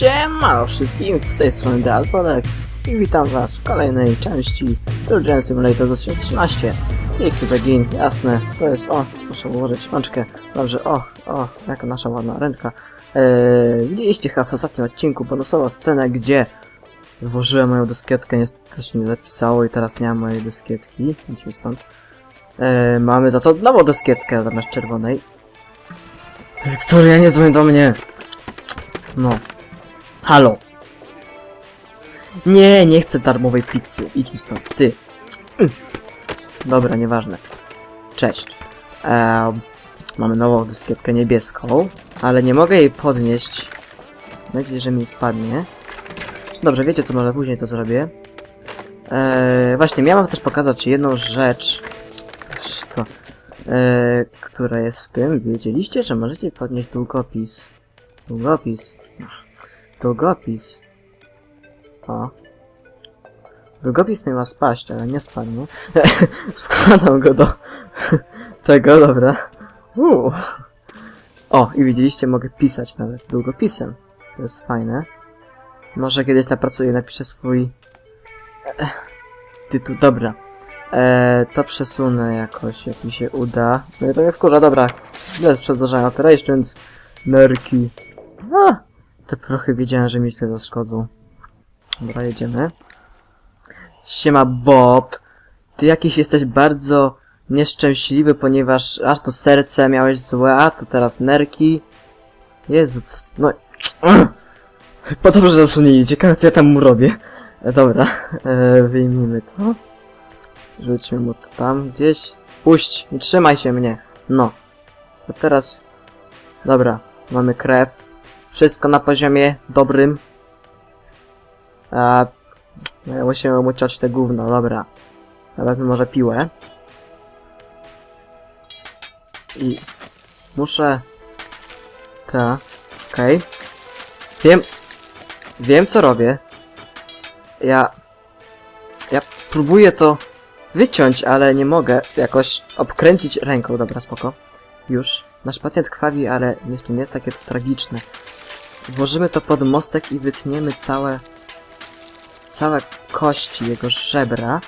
Siema wszystkim, z tej strony Dalsonek i witam was w kolejnej części Surgeon Simulator 2013 Click to begin, jasne, to jest, o, muszę ułożyć rączkę, dobrze, o, o, jaka nasza ładna ręka. Eee, Widzieliście chyba w ostatnim odcinku bonusowa scena, gdzie włożyłem moją dyskietkę, niestety się nie zapisało i teraz nie mam mojej dyskietki, idźmy stąd. Eee, Mamy za to nową dyskietkę zamiast czerwonej. Wiktoria, nie dzwoń do mnie! No. Halo. Nie, nie chcę darmowej pizzy. Idź mi stąd, ty. Dobra, nieważne. Cześć. Ehm, mamy nową dyskietkę niebieską, ale nie mogę jej podnieść. Mam nadzieję, że mi spadnie. Dobrze, wiecie co, może później to zrobię. Eee, właśnie, miałem też pokazać jedną rzecz. To, eee, która jest w tym. Wiedzieliście, że możecie podnieść długopis. Długopis. Długopis. O. Długopis mi ma spaść, ale nie spadnie. Wkładam go do tego, dobra. Uu. O, i widzieliście, mogę pisać nawet długopisem. To jest fajne. Może kiedyś napracuję, napiszę swój e, tytuł. Dobra. E, to przesunę jakoś, jak mi się uda. No i to mnie wkurza, dobra. Bez przedłużania operations. Nerki. A, to trochę wiedziałem, że mi się zaszkodzą. Dobra, jedziemy. Siema Bob. Ty jakiś jesteś bardzo nieszczęśliwy, ponieważ aż to serce miałeś złe, a to teraz nerki. Jezu, co... No... Po dobrze zasłonili, ciekawe co ja tam mu robię. E, dobra, e, wyjmijmy to. Rzućmy mu to tam gdzieś. Puść, nie trzymaj się mnie. No. A teraz... Dobra, mamy krew. Wszystko na poziomie dobrym. A... Musimy mu te gówno, dobra. Nawet może piłę. I... Muszę... Ta... Okej. Okay. Wiem... Wiem co robię. Ja... Ja próbuję to wyciąć, ale nie mogę jakoś obkręcić ręką. Dobra, spoko. Już. Nasz pacjent krwawi, ale jeszcze nie jest takie to tragiczne. Włożymy to pod mostek i wytniemy całe... całe kości jego żebra.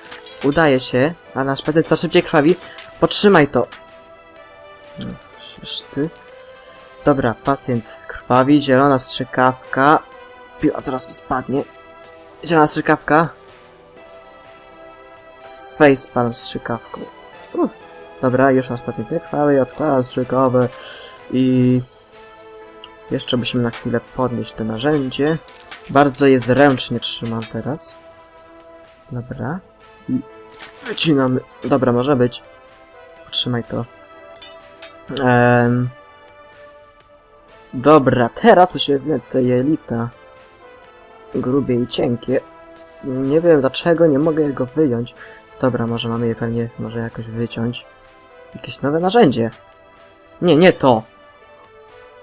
Udaje się, a nasz pacjent coraz szybciej krwawi. Potrzymaj to! No, przecież ty... Dobra, pacjent krwawi, zielona strzykawka. Piła zaraz mi spadnie. Zielona strzykawka. Facepalm z strzykawką. Dobra, już nasz pacjent nie krwawi, odkładam strzykawę i... Jeszcze musimy na chwilę podnieść to narzędzie. Bardzo je zręcznie trzymam teraz. Dobra. Wycinamy. Dobra, może być. Trzymaj to. Ehm. Dobra, teraz musimy te jelita. Grubie i cienkie. Nie wiem dlaczego nie mogę jego wyjąć. Dobra, może mamy je pewnie może jakoś wyciąć. Jakieś nowe narzędzie. Nie, nie to.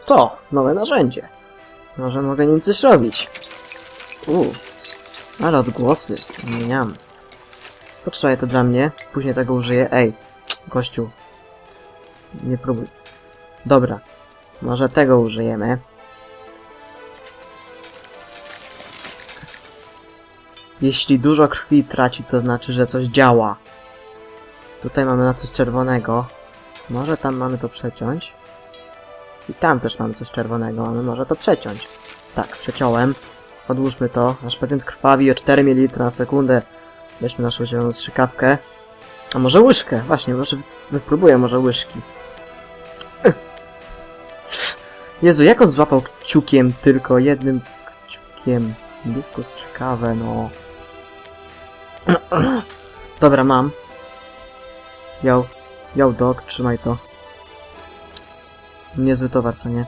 To, nowe narzędzie. Może mogę nim coś robić. Uuu. Ale odgłosy. Miam. Potrzebuje to dla mnie. Później tego użyję. Ej, gościu. Nie próbuj. Dobra. Może tego użyjemy. Jeśli dużo krwi traci, to znaczy, że coś działa. Tutaj mamy na coś czerwonego. Może tam mamy to przeciąć. I tam też mamy coś czerwonego, ale może to przeciąć. Tak, przeciąłem. Odłóżmy to. Nasz pacjent krwawi o 4 ml na sekundę. Weźmy naszą zieloną strzykawkę. A może łyżkę? Właśnie, może wypróbuję może łyżki. Jezu, jak on złapał kciukiem tylko jednym kciukiem? Dysku strzykawę, no. Dobra, mam. Yo, yo dog, trzymaj to. Niezły towar, co nie?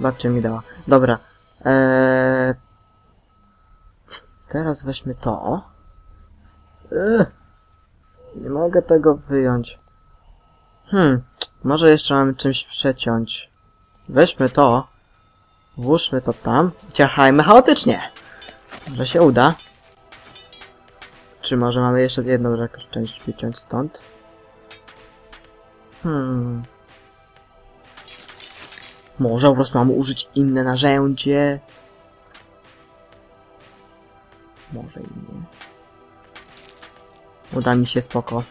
Babcia mi dała. Dobra. Eee... Teraz weźmy to. Eee... Nie mogę tego wyjąć. Hmm, może jeszcze mamy czymś przeciąć. Weźmy to. Włóżmy to tam. Ciachajmy chaotycznie. Może się uda. Czy może mamy jeszcze jedną część wyciąć stąd? Hmm. Może po prostu mam użyć inne narzędzie. Może i nie. Uda mi się spoko.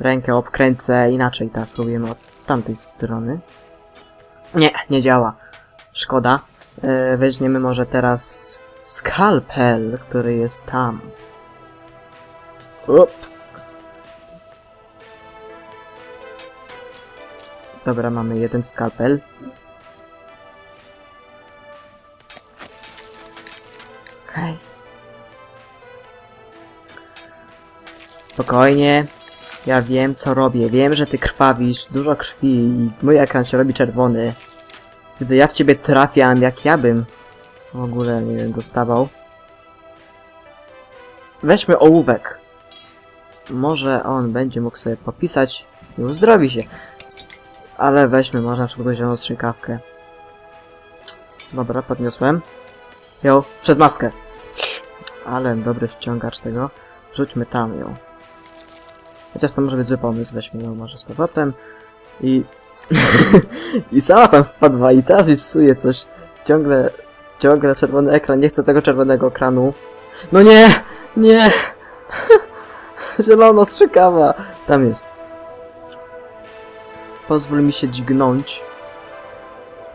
Rękę obkręcę inaczej, teraz spróbujemy od tamtej strony. Nie, nie działa. Szkoda. Yy, weźmiemy może teraz skalpel, który jest tam. Up. Dobra, mamy jeden skalpel. Okej. Spokojnie. Ja wiem, co robię. Wiem, że ty krwawisz. Dużo krwi i mój ekran się robi czerwony. Gdy ja w ciebie trafiam, jak ja bym w ogóle, nie wiem, dostawał. Weźmy ołówek. Może on będzie mógł sobie popisać i uzdrowi się. Ale weźmy może na przykład zieloną strzykawkę. Dobra, podniosłem. Ją, przez maskę. Ale dobry wciągacz tego. Rzućmy tam ją. Chociaż to może być zły pomysł, weźmy ją może z powrotem. I... I sama tam wpadła i teraz mi psuje coś. Ciągle, ciągle czerwony ekran, nie chcę tego czerwonego ekranu. No nie! Nie! Zielona strzykawa! Tam jest. Pozwól mi się dźgnąć.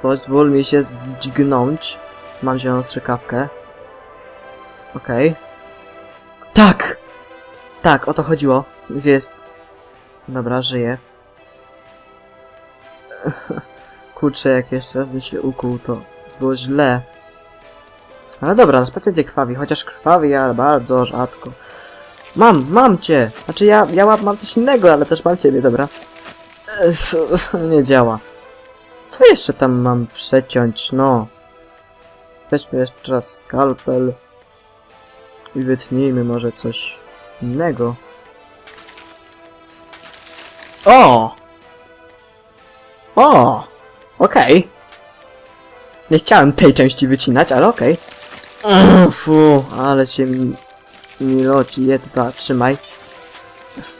Pozwól mi się dźgnąć. Mam zieloną strzykawkę. Okej. Tak! Tak, o to chodziło. Gdzie jest... Dobra, żyje. Kurczę, jak jeszcze raz mi się ukuł, to było źle. Ale dobra, no specjalnie krwawi, chociaż krwawi, ale bardzo rzadko. Mam, mam cię! Znaczy ja, ja mam coś innego, ale też mam ciebie, dobra. Nie działa. Co jeszcze tam mam przeciąć, no? Weźmy jeszcze raz skalpel. I wytnijmy może coś innego. O! O! Okej. Nie chciałem tej części wycinać, ale okej. Okay. Fu, ale się mi, loci. Jedz to, trzymaj.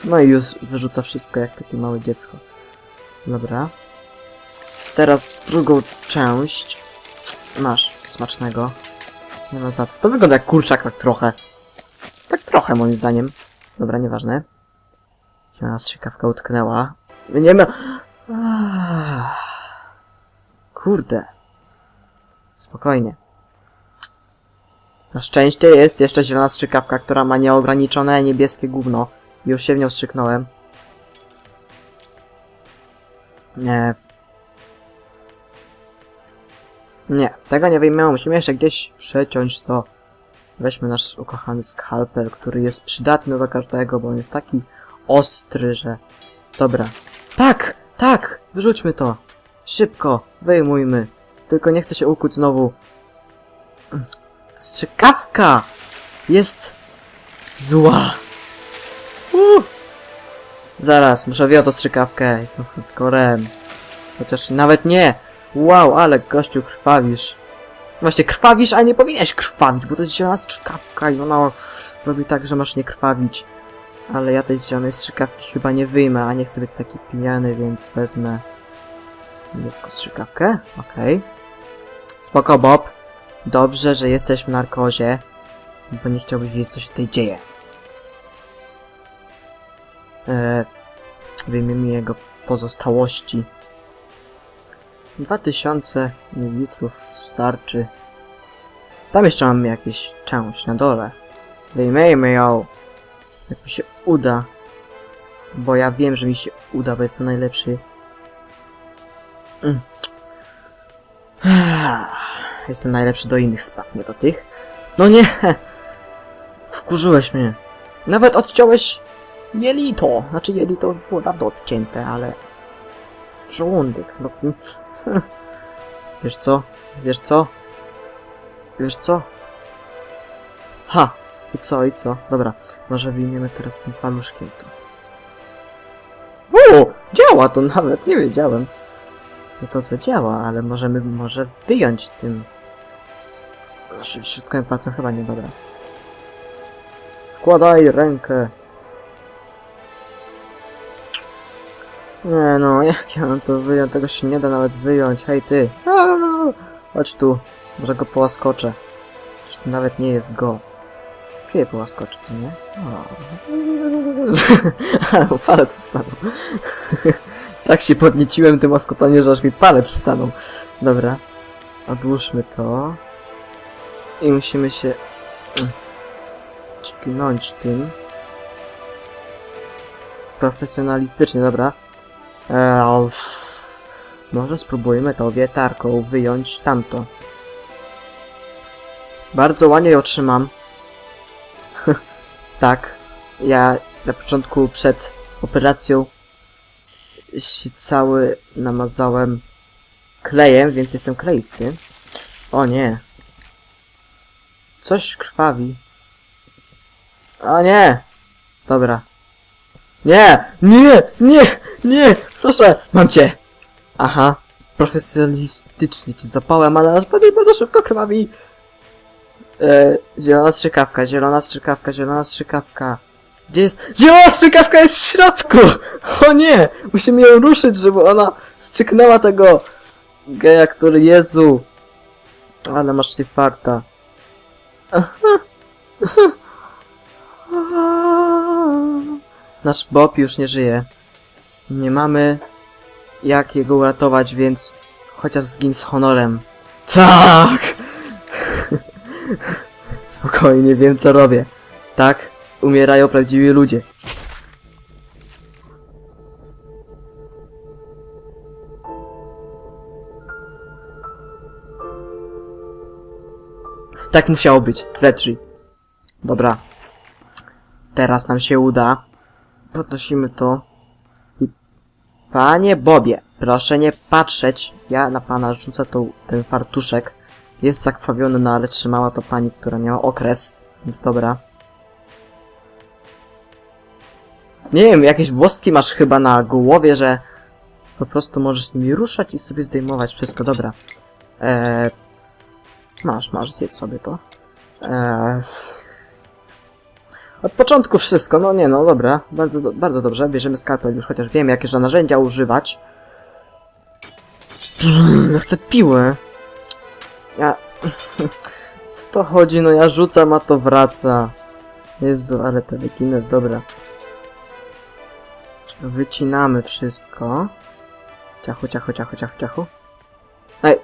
No i już wyrzuca wszystko jak takie małe dziecko. Dobra. Teraz drugą część. Masz, smacznego. Nie ma za. To wygląda jak kurczak tak trochę. Tak trochę moim zdaniem. Dobra, nieważne. Zielona strzykawka utknęła. Nie ma... Ah. Kurde. Spokojnie. Na szczęście jest jeszcze zielona strzykawka, która ma nieograniczone niebieskie gówno. Już się w nią strzyknąłem. Nie. Nie, tego nie wyjmiemy. Musimy jeszcze gdzieś przeciąć to. Weźmy nasz ukochany skalpel, który jest przydatny do każdego, bo on jest taki ostry, że... Dobra. Tak! Tak! Wyrzućmy to! Szybko! Wyjmujmy! Tylko nie chcę się ukuć znowu. Strzykawka! Jest... zła! Uh. Zaraz, muszę wyjąć strzykawkę. Jestem hardcorem. Chociaż nawet nie! Wow, ale gościu krwawisz. Właśnie, krwawisz, a nie powinieneś krwawić, bo to jest zielona strzykawka i ona robi tak, że masz nie krwawić. Ale ja tej zielonej strzykawki chyba nie wyjmę, a nie chcę być taki pijany, więc wezmę niebieską strzykawkę. Okej. Spoko, Bob. Dobrze, że jesteś w narkozie, bo nie chciałbyś wiedzieć, co się tutaj dzieje. Eee, wyjmiemy jego pozostałości. 2000 ml starczy. Tam jeszcze mamy jakieś część na dole. Wyjmijmy ją. Jak mi się uda. Bo ja wiem, że mi się uda, bo jestem najlepszy. Mm. Jestem najlepszy do innych spraw, nie do tych. No nie! Wkurzyłeś mnie. Nawet odciąłeś jelito. Znaczy jelito już było dawno odcięte, ale... Żołądek. No... Wiesz co? Wiesz co? Wiesz co? Ha! I co, i co? Dobra, może wyjmiemy teraz tym paluszkiem to. O! Działa to nawet, nie wiedziałem. No to zadziała, ale możemy może wyjąć tym... Znaczy, środkowym palcem chyba nie, dobra. Wkładaj rękę. Nie no, jak ja mam to wyjąć? Tego się nie da nawet wyjąć. Hej ty! Chodź tu. Może go połaskoczę. Przecież to nawet nie jest go. krwie połaskoczy, co nie? O. palec stanął. tak się podnieciłem tym łaskotaniem, że aż mi palec stanął. Dobra. Odłóżmy to. I musimy się... dźgnąć tym. Profesjonalistycznie, dobra. Eee, może spróbujmy to wietarką wyjąć tamto. Bardzo ładnie ją trzymam. tak. Ja na początku przed operacją się cały namazałem klejem, więc jestem kleisty. O nie. Coś krwawi. O nie! Dobra. Nie! Nie! Nie! Nie! Proszę! Mam cię! Aha. Profesjonalistycznie cię zapałem, ale aż bardzo, bardzo szybko krwawi. E, zielona strzykawka, zielona strzykawka, zielona strzykawka. Gdzie jest? Zielona strzykawka jest w środku! O nie! Musimy ją ruszyć, żeby ona strzyknęła tego geja, który Jezu. Ale masz nie farta. Nasz Bob już nie żyje. Nie mamy jak jego uratować, więc chociaż zgin z honorem. Tak! Spokojnie, wiem co robię. Tak, umierają prawdziwi ludzie. Tak musiało być, Retri. Dobra. Teraz nam się uda. Podnosimy to. Panie Bobie, proszę nie patrzeć. Ja na pana rzucę tą, ten fartuszek. Jest zakrwawiony, no ale trzymała to pani, która miała okres. Więc dobra. Nie wiem, jakieś włoski masz chyba na głowie, że po prostu możesz nimi ruszać i sobie zdejmować wszystko. Dobra. Eee, masz, masz, zjedz sobie to. Eee, od początku wszystko, no nie no, dobra, bardzo, do, bardzo dobrze, bierzemy skalpel już, chociaż wiem jakie narzędzia używać. Ja chcę piłę. Ja... Co to chodzi, no ja rzucam, a to wraca. Jezu, ale te wykinę, dobra. Wycinamy wszystko. Ciachu, ciachu, ciachu, ciachu, ciachu. Ej,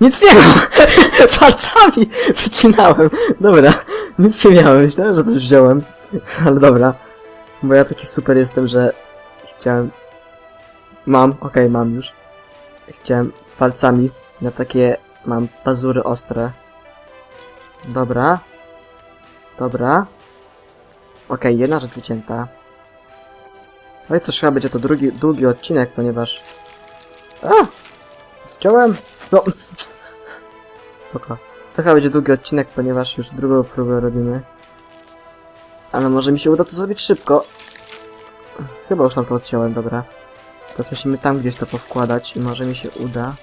nic nie mam! Palcami wycinałem. Dobra, nic nie miałem. Myślałem, że coś wziąłem. Ale dobra. Bo ja taki super jestem, że chciałem... Mam, okej, mam już. Chciałem palcami na takie... Mam pazury ostre. Dobra. Dobra. Okej, jedna rzecz wycięta. No i coś chyba będzie to drugi, długi odcinek, ponieważ... A! Chciałem... No... Spoko. To chyba będzie długi odcinek, ponieważ już drugą próbę robimy. Ale może mi się uda to zrobić szybko. Chyba już tam to odciąłem, dobra. Teraz musimy tam gdzieś to powkładać i może mi się uda.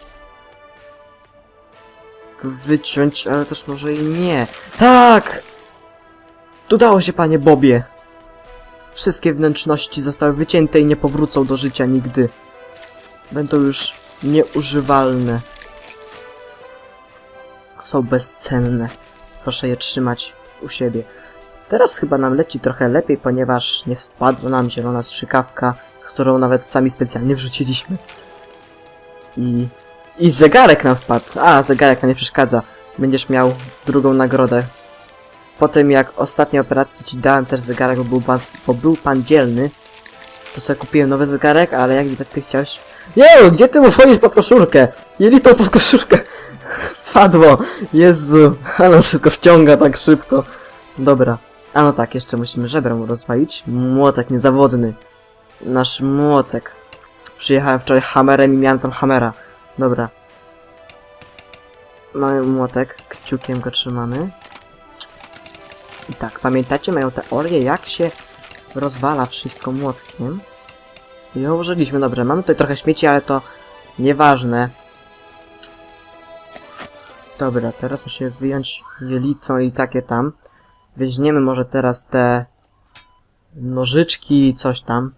To wyciąć, ale też może i nie. Tak! Udało się, panie Bobie! Wszystkie wnętrzności zostały wycięte i nie powrócą do życia nigdy. Będą już nieużywalne. Są bezcenne. Proszę je trzymać u siebie. Teraz chyba nam leci trochę lepiej, ponieważ nie spadła nam zielona strzykawka, którą nawet sami specjalnie wrzuciliśmy. I... I zegarek nam wpadł. A, zegarek nam nie przeszkadza. Będziesz miał drugą nagrodę. Po tym jak ostatniej operacji ci dałem też zegarek, bo był pan, bo był pan dzielny, to sobie kupiłem nowy zegarek, ale jak widać ty chciałeś... Jeju, gdzie ty mu pod koszulkę? Jelitą pod koszulkę. Wpadło. Jezu, ale wszystko wciąga tak szybko. Dobra. A no tak, jeszcze musimy żebrem rozwalić. Młotek niezawodny. Nasz młotek. Przyjechałem wczoraj hamerem i miałem tam hamera. Dobra. Mamy młotek, kciukiem go trzymamy. I tak, pamiętacie moją teorię, jak się rozwala wszystko młotkiem? I ją użyliśmy, dobrze, mamy tutaj trochę śmieci, ale to nieważne. Dobra, teraz musimy wyjąć jelito i takie tam. Weźmiemy może teraz te nożyczki i coś tam.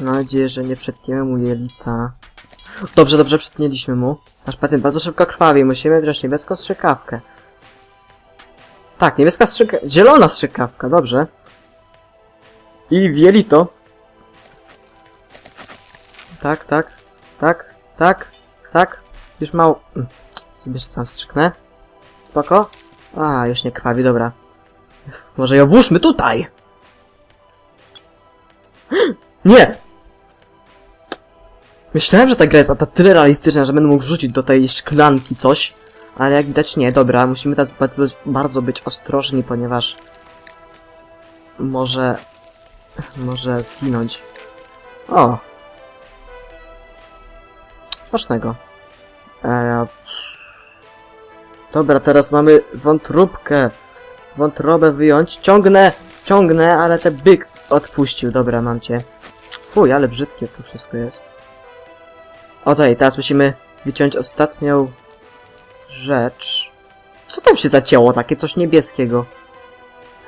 Mam nadzieję, że nie przetniemy mu jelita. Dobrze, dobrze, przetnieliśmy mu. Nasz pacjent bardzo szybko krwawi, musimy wziąć niebieską strzykawkę. Tak, niebieska strzykawka, zielona strzykawka, dobrze. I wielito. Tak, tak, tak, tak, tak. Już mało... Mm, Sobie jeszcze sam strzyknę. Spoko. A, już nie krwawi, dobra. Może ją włóżmy tutaj! Nie! Myślałem, że ta gra jest na tyle realistyczna, że będę mógł wrzucić do tej szklanki coś. Ale jak widać nie, dobra, musimy teraz bardzo być ostrożni, ponieważ... Może... Może zginąć. O! Smacznego. Eee, dobra, teraz mamy wątróbkę. Wątrobę wyjąć. Ciągnę! Ciągnę, ale ten byk odpuścił. Dobra, mam cię. Fuj, ale brzydkie to wszystko jest. O tutaj, teraz musimy wyciąć ostatnią rzecz. Co tam się zacięło? Takie coś niebieskiego.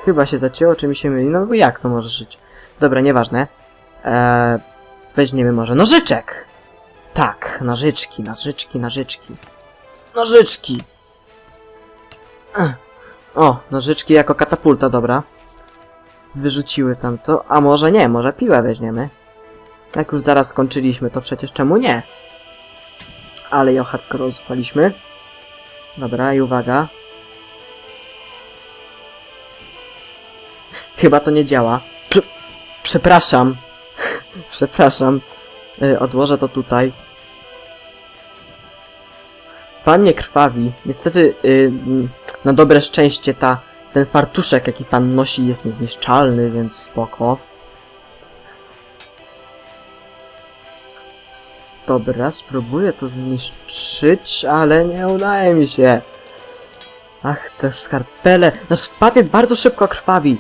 Chyba się zacięło, czy mi się myli? No jak to może żyć? Dobra, nieważne. Eee, weźmiemy może nożyczek! Tak, nożyczki, nożyczki, nożyczki. Nożyczki! O, nożyczki jako katapulta, dobra. Wyrzuciły tam to. A może nie, może piłę weźmiemy. Jak już zaraz skończyliśmy, to przecież czemu nie? Ale ją hardcore rozpaliśmy. Dobra, i uwaga. Chyba to nie działa. Prze przepraszam. przepraszam. Y, odłożę to tutaj. Pan nie krwawi. Niestety, y, na dobre szczęście ta, ten fartuszek, jaki pan nosi, jest niezniszczalny, więc spoko. Dobra, spróbuję to zniszczyć, ale nie udaje mi się. Ach, te skarpele. Nasz pacjent bardzo szybko krwawi.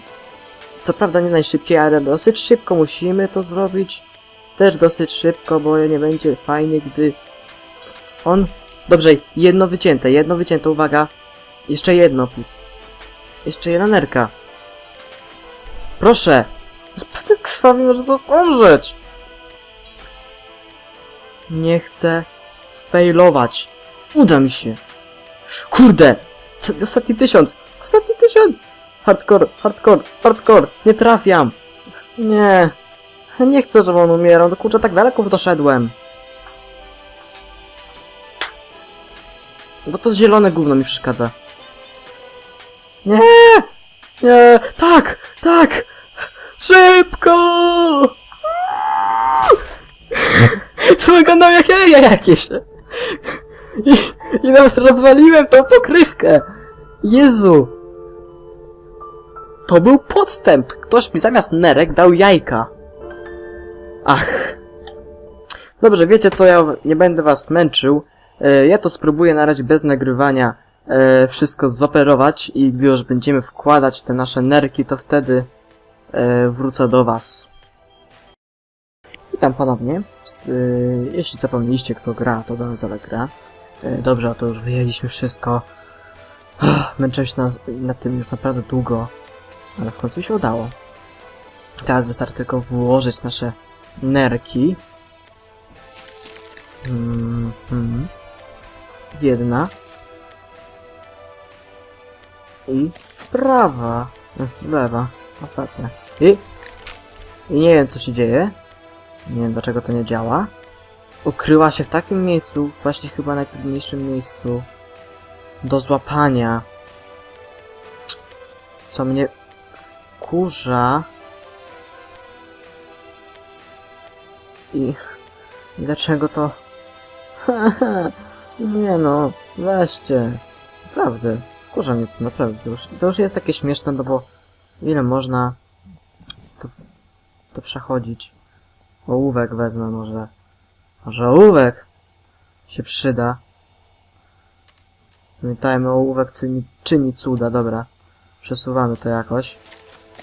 Co prawda nie najszybciej, ale dosyć szybko musimy to zrobić. Też dosyć szybko, bo nie będzie fajnie, gdy on... Dobrze, jedno wycięte, jedno wycięte, uwaga. Jeszcze jedno. Jeszcze jedna nerka. Proszę. Pacjent krwawi może zasążeć. Nie chcę sfailować. Uda mi się. Kurde! Ostatni tysiąc! Ostatni tysiąc! Hardcore, hardcore, hardcore! Nie trafiam! Nie. Nie chcę, żeby on umierał. No kurczę, tak daleko już doszedłem. Bo to zielone gówno mi przeszkadza. Nie! Nie! Tak! Tak! Szybko! To wyglądał jak jaja jakieś. I, i nawet rozwaliłem tą pokrywkę. Jezu. To był podstęp. Ktoś mi zamiast nerek dał jajka. Ach. Dobrze, wiecie co, ja nie będę was męczył. E, ja to spróbuję na razie bez nagrywania e, wszystko zoperować i gdy już będziemy wkładać te nasze nerki, to wtedy e, wrócę do was. Witam ponownie. Y, jeśli zapomnieliście kto gra, to Gonzalo gra. Y, dobrze, to już wyjęliśmy wszystko. Ach, Męczyłem się na, na tym już naprawdę długo, ale w końcu się udało. Teraz wystarczy tylko włożyć nasze nerki. Mm, mm. Jedna. I prawa. Y, Lewa. Ostatnia. I... I nie wiem co się dzieje. Nie wiem dlaczego to nie działa. Ukryła się w takim miejscu, właśnie chyba najtrudniejszym miejscu do złapania. Co mnie wkurza. I dlaczego to... nie no, weźcie. Naprawdę, wkurza mnie to naprawdę. To już, to już jest takie śmieszne, no bo ile można to, to przechodzić. Ołówek wezmę może. Może ołówek się przyda. Pamiętajmy, ołówek czyni, czyni cuda, dobra. Przesuwamy to jakoś.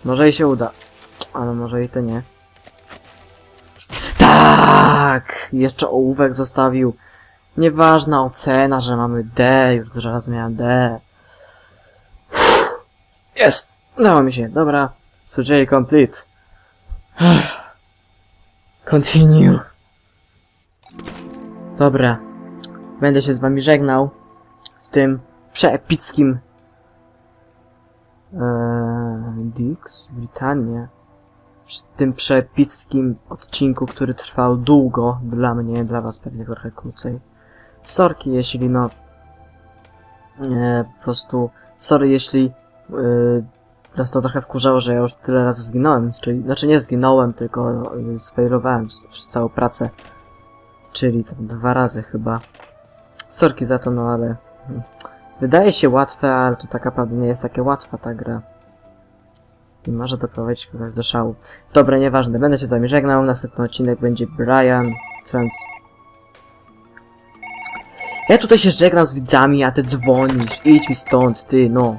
Może i się uda. Ale może i to nie. Tak! Jeszcze ołówek zostawił. Nieważna ocena, że mamy D. Już dużo razy miałem D. Jest! Udało mi się, dobra. Surgery complete. Continue. Dobra. Będę się z wami żegnał w tym przeepickim Eee, Dix, Brytanię. Tym przepickim odcinku, który trwał długo dla mnie, dla was pewnie trochę krócej. Sorki, jeśli no... E, po prostu... Sorry, jeśli... Yy, nas to trochę wkurzało, że ja już tyle razy zginąłem. Czyli, znaczy nie zginąłem, tylko yy, sfailowałem z- przez całą pracę. Czyli tam dwa razy chyba. Sorki za to, no ale... hmm. Wydaje się łatwe, ale to tak naprawdę nie jest takie łatwa ta gra. I może doprowadzić do szału. Dobra, nieważne, będę się z wami żegnał. Następny odcinek będzie Brian Trans. Ja tutaj się żegnam z widzami, a ty dzwonisz. Idź mi stąd, ty, no.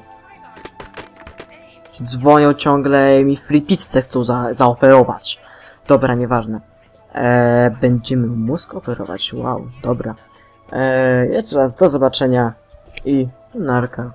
Dzwonią ciągle i mi free pizzę chcą za zaoferować. Dobra, nieważne. Eee, będziemy mózg operować. Wow, dobra. Eee, jeszcze raz do zobaczenia i narka.